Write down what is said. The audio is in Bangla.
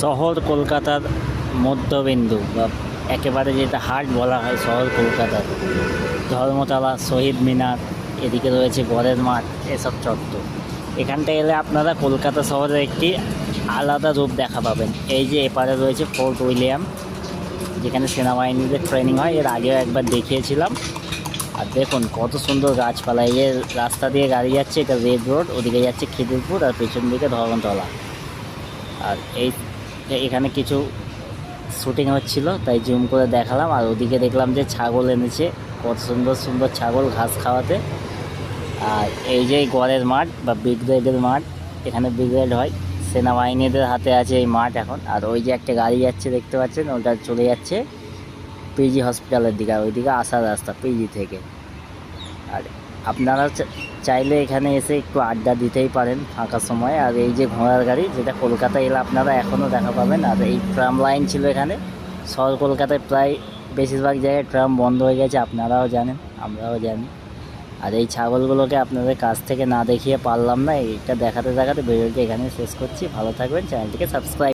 শহর কলকাতার মধ্যবিন্দু বা একেবারে যেটা হার্ট বলা হয় শহর কলকাতার। ধর্মতলা, শহীদ মিনার, এদিকে রয়েছে গড়ের মাঠ, এসব চত্বর। এখানটা এলে আপনারা কলকাতা শহরের একটি আলাদা রূপ দেখা পাবেন। এই যে এপারে রয়েছে ফোর্ট উইলিয়াম, যেখানে সেনাবাহিনীদের ট্রেনিং হয়। এর আগেও একবার দেখিয়েছিলাম। আর দেখুন, কত সুন্দর গাছপালা। এই যে রাস্তা দিয়ে গাড়ি যাচ্ছে, এটা রেড রোড, ওদিকে যাচ্ছে খিদিরপুর আর পেছন দিকে ধর্মতলা। আর এই এখানে কিছু শুটিং হচ্ছিল, তাই জুম করে দেখালাম। আর ওদিকে দেখলাম যে ছাগল এনেছে, কত সুন্দর সুন্দর ছাগল ঘাস খাওয়াতে। আর এই যে গড়ের মাঠ বা ব্রিগেডের মাঠ, এখানে ব্রিগেড হয়। সেনাবাহিনীদের হাতে আছে এই মাঠ এখন। আর ওই যে একটা গাড়ি যাচ্ছে, দেখতে পাচ্ছেন? ওটা চলে যাচ্ছে পিজি হসপিটালের দিকে, আর ওইদিকে আসার রাস্তা পিজি থেকে। আর আপনারা চাইলে এখানে এসে একটু আড্ডা দিতেই পারেন ফাঁকা সময়। আর এই যে ঘোড়ার গাড়ি, যেটা কলকাতায় এলে আপনারা এখনও দেখা পাবেন। আর এই ট্রাম লাইন ছিল এখানে। শহর কলকাতায় প্রায় বেশিরভাগ জায়গায় ট্রাম বন্ধ হয়ে গেছে, আপনারাও জানেন, আমরাও জানি। আর এই ছাগলগুলোকে আপনাদের কাছ থেকে না দেখিয়ে পারলাম না এটা দেখাতে দেখাতে ভিডিওটি এখানে শেষ করছি। ভালো থাকবেন, চ্যানেলটিকে সাবস্ক্রাইব